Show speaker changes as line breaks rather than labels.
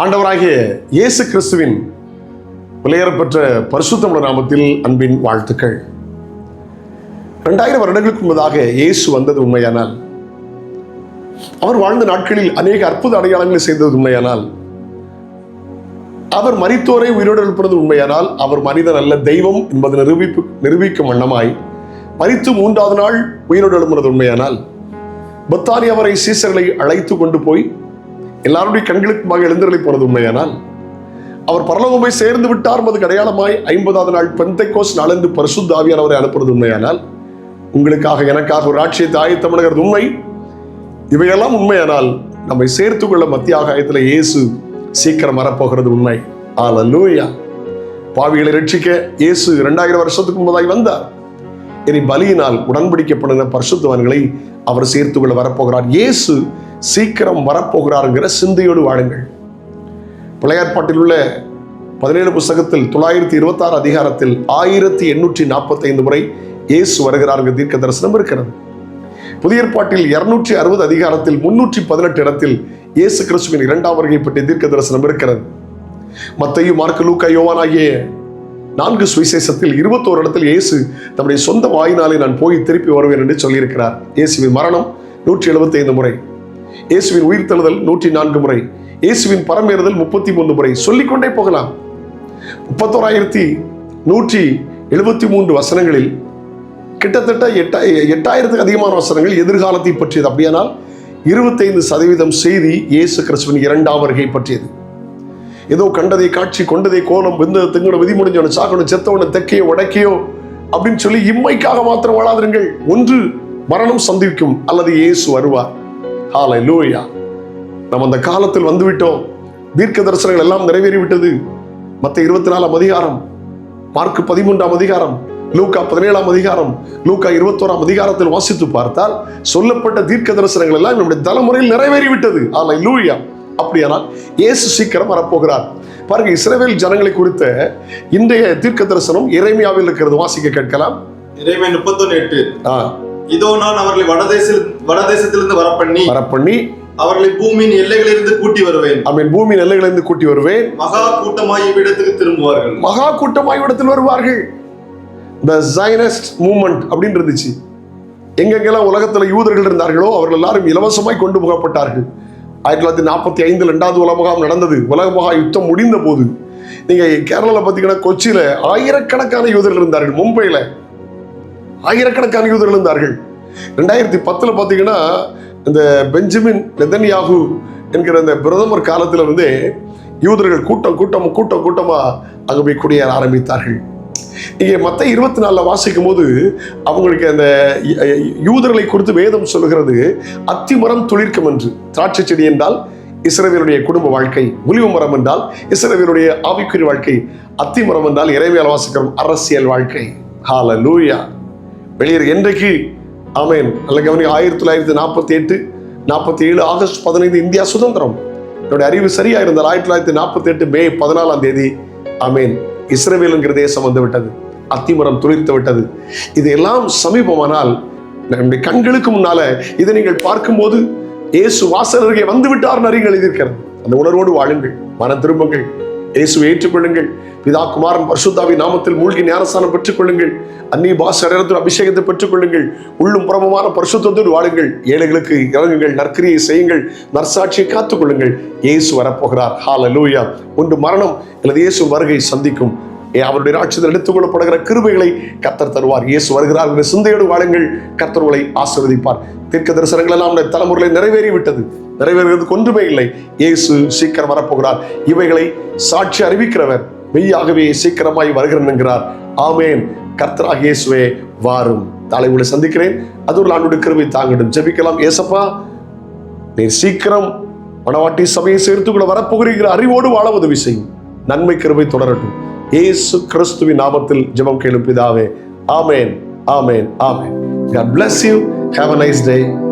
ஆண்டவராகிய இயேசு கிறிஸ்துவின் விலையேறப்பெற்ற பரிசுத்தமுள்ள நாமத்தில் அன்பின் வாழ்த்துக்கள். இரண்டாயிரம் வருடங்களுக்கு முன்னதாக இயேசு வந்தது உண்மையானால் அவர் வாழ்ந்த நாட்களில் அநேக அற்புத அடையாளங்களை செய்தது உண்மையானால் அவர் மறித்தோரை உயிரோடு எழுப்பினது உண்மையானால் அவர் மனிதன் அல்ல தெய்வம் என்பது நிரூபிப்பு நிரூபிக்கும் வண்ணமாய் மறித்து மூன்றாவது நாள் உயிரோடு எழுப்பினது உண்மையானால் பத்தானி அவரை சீசர்களை அழைத்து கொண்டு போய் எல்லாருடைய கண்களுக்குமாக எழுந்தருளை போனது உண்மையானால் அவர் பரலோகமை சேர்ந்து விட்டார் என்பது அடையாளமாய் ஐம்பதாவது நாள் பெந்தை கோஸ் நாளந்து பரிசுத்த அவரை அனுப்புறது உண்மையானால் உங்களுக்காக எனக்காக ஒரு ஆட்சியை ஆயத்தமிடுகிறது உண்மை. இவையெல்லாம் உண்மையானால் நம்மை சேர்த்து கொள்ள மத்திய ஆகாயத்தில் இயேசு சீக்கிரம் வரப்போகிறது உண்மை. ஆலலூயா பாவிகளை ரட்சிக்க இயேசு இரண்டாயிரம் வருஷத்துக்கு முன்பதாய் வந்தார். இனி பலியினால் உடன்படிக்கப்படுகிற பரிசுத்தவான்களை அவர் சேர்த்து கொள்ள வரப்போகிறார். இயேசு சீக்கிரம் வரப்போகிறாருங்கிற சிந்தையோடு வாழுங்கள். பிள்ளையார்பாட்டில் உள்ள பதினேழு புஸ்தகத்தில் தொள்ளாயிரத்தி இருபத்தாறு அதிகாரத்தில் ஆயிரத்தி எண்ணூற்றி நாற்பத்தைந்து முறை இயேசு வருகிறாருங்க தீர்க்க தரிசனம் இருக்கிறது. புதிய ஏற்பாட்டில் இருநூற்றி அறுபது அதிகாரத்தில் முன்னூற்றி பதினெட்டு இடத்தில் இயேசு கிறிஸ்துவின் இரண்டாம் வருகை பற்றி தீர்க்க தரிசனம் இருக்கிறது. மத்தையும் மார்க்கு லூக்கா யோவான் ஆகிய நான்கு சுவிசேஷத்தில் இருபத்தோரு இடத்தில் இயேசு தம்முடைய சொந்த வாயினாலே நான் போய் திருப்பி வருவேன் என்று சொல்லியிருக்கிறார். இயேசுவின் மரணம் நூற்றி எழுபத்தி ஐந்து முறை. இயேசுவின் உயிர்த்தெழுதல் நூற்றி நான்கு முறை. இயேசுவின் பரமேறுதல் முப்பத்தி மூன்று முறை. சொல்லிக்கொண்டே போகலாம். முப்பத்தோராயிரத்தி நூற்றி எழுபத்தி மூன்று வசனங்களில் கிட்டத்தட்ட எட்டா எட்டாயிரத்துக்கு அதிகமான வசனங்கள் எதிர்காலத்தை பற்றியது. அப்படியானால் இருபத்தைந்து சதவீதம் செய்தி இயேசு கிறிஸ்துவின் இரண்டாம் வருகை பற்றியது. ஏதோ கண்டதை காட்சி கொண்டதை கோலம் வெந்த திங்கட விதி முடிஞ்சவனை சாக்கணும் செத்தவனை தெக்கையோ உடைக்கையோ அப்படின்னு சொல்லி இம்மைக்காக மாத்திரம் வாழாதிருங்கள். ஒன்று மரணம் சந்திக்கும் அல்லது இயேசு வருவார். ஹாலை லூயா நம்ம அந்த காலத்தில் வந்துவிட்டோம். தீர்க்க தரிசனங்கள் எல்லாம் நிறைவேறிவிட்டது. மற்ற இருபத்தி நாலாம் அதிகாரம் மார்க் பதிமூன்றாம் அதிகாரம் லூக்கா பதினேழாம் அதிகாரம் லூக்கா இருபத்தோராம் அதிகாரத்தில் வாசித்து பார்த்தால் சொல்லப்பட்ட தீர்க்க தரிசனங்கள் எல்லாம் நம்முடைய தலைமுறையில் நிறைவேறிவிட்டது. ஆலை லூயா அப்படியானால் இயேசு சீக்கிரம் வரப்போகிறார். பாருங்க இஸ்ரவேல் ஜனங்களை குறித்த இன்றைய தீர்க்க தரிசனம் இறைமையாவில் இருக்கிறது. வாசிக்க கேட்கலாம்.
இறைமை முப்பத்தொன்னு எட்டு. இதோ நான் அவர்களை வடதேச வடதேசத்திலிருந்து வரப்பண்ணி
வரப்பண்ணி
அவர்களை பூமியின் எல்லைகளிலிருந்து கூட்டி வருவேன்.
அவன் பூமி எல்லைகளிலிருந்து கூட்டி வருவேன்.
மகா கூட்டமாய் இவ்விடத்துக்கு திரும்புவார்கள்.
மகா கூட்டமாய் இடத்தில் வருவார்கள். த ஜைனஸ்ட் மூமெண்ட் அப்படின்னு இருந்துச்சு. எங்கெங்கெல்லாம் உலகத்துல யூதர்கள் இருந்தார்களோ அவர்கள் எல்லாரும் இலவசமாய் கொண்டு போகப்பட்டார்கள். ஆயிரத்தி தொள்ளாயிரத்தி நாற்பத்தி ஐந்தில் ரெண்டாவது உலகம் நடந்தது. உலக மகா யுத்தம் முடிந்த போது நீங்கள் கேரளாவில் பார்த்தீங்கன்னா கொச்சியில் ஆயிரக்கணக்கான யூதர்கள் இருந்தார்கள் மும்பையில் ஆயிரக்கணக்கான யூதர்கள் இருந்தார்கள். ரெண்டாயிரத்தி பத்தில் பார்த்தீங்கன்னா இந்த பெஞ்சமின் நெதன்யாகு என்கிற அந்த பிரதமர் காலத்தில் வந்து யூதர்கள் கூட்டம் கூட்டம் கூட்டம் கூட்டமாக அங்கே போய் குடியேற ஆரம்பித்தார்கள். இங்கே மற்ற இருபத்தி நாலில் வாசிக்கும் போது அவங்களுக்கு அந்த யூதர்களை குறித்து வேதம் சொல்லுகிறது அத்திமரம் துளிர்க்கும் என்று. திராட்சை செடி என்றால் இஸ்ரவேலுடைய குடும்ப வாழ்க்கை முலிவு மரம் என்றால் இஸ்ரவேலுடைய ஆவிக்குரிய வாழ்க்கை அத்திமரம் என்றால் இறைவியால் வாசிக்கிறோம் அரசியல் வாழ்க்கை. ஹால லூயா வெளியேறு என்றைக்கு? ஆமேன். நல்ல கவனி ஆயிரத்தி தொள்ளாயிரத்தி நாற்பத்தி எட்டு நாற்பத்தி ஏழு ஆகஸ்ட் பதினைந்து இந்தியா சுதந்திரம். என்னுடைய அறிவு சரியா இருந்தால் ஆயிரத்தி தொள்ளாயிரத்தி நாற்பத்தி எட்டு மே பதினாலாம் தேதி. ஆமேன். இஸ்ரவேல் என்கிற தேசம் வந்து விட்டது. அத்திமரம் துளிர்த்து விட்டது. இது எல்லாம் சமீபமானால் நம்முடைய கண்களுக்கு முன்னால இதை நீங்கள் பார்க்கும்போது இயேசு வாசல் அருகே வந்து விட்டார் அறிங்கள் இருக்கிறது. அந்த உணர்வோடு வாழுங்கள் மன திரும்புங்கள். இயேசுவை ஏற்றுக்கொள்ளுங்கள். பிதா குமாரன் பர்சுத்தாவி நாமத்தில் மூழ்கி ஞானஸ்தானம் பெற்றுக் கொள்ளுங்கள் அந்நிய பாசரத்தில் அபிஷேகத்தை பெற்றுக் கொள்ளுங்கள் உள்ளும் புறமுமான பரிசுத்தோடு வாழுங்கள். ஏழைகளுக்கு இறங்குங்கள். நற்கிரியை செய்யுங்கள். நற்சாட்சியை காத்துக் கொள்ளுங்கள் இயேசு வரப்போகிறார். ஹால லூயா ஒன்று மரணம் அல்லது இயேசு வருகை சந்திக்கும். ஏ, அவருடைய ராட்சத்தில் எடுத்துக்கொள்ளப்படுகிற கிருபைகளை கத்தர் தருவார். இயேசு வருகிறார் என்ற சிந்தையோடு வாழுங்கள். கத்தர்களை ஆசிர்வதிப்பார். தீர்க்க தரிசனங்கள் எல்லாம் தலைமுறையில் நிறைவேறிவிட்டது. நிறைவேறுகிறது ஒன்றுமே இல்லை. இயேசு சீக்கிரம் வரப்போகிறார். இவைகளை சாட்சி அறிவிக்கிறவர் மெய்யாகவே சீக்கிரமாய் வருகிறேன் என்கிறார். ஆமேன். கர்த்தராக இயேசுவே வாரும். நாளை உங்களை சந்திக்கிறேன். அது ஒரு ஆண்டுடைய கிருமை தாங்கிடும் ஜெபிக்கலாம். ஏசப்பா நீர் சீக்கிரம் மனவாட்டி சபையை சேர்த்துக்குள்ள வரப்போகிறீங்கிற அறிவோடு வாழ உதவி செய்யும். நன்மை கிருமை தொடரட்டும். ஏசு கிறிஸ்துவின் நாமத்தில் ஜெபம் கேளும் பிதாவே ஆமேன் ஆமேன் ஆமேன். God bless you. Have a nice day.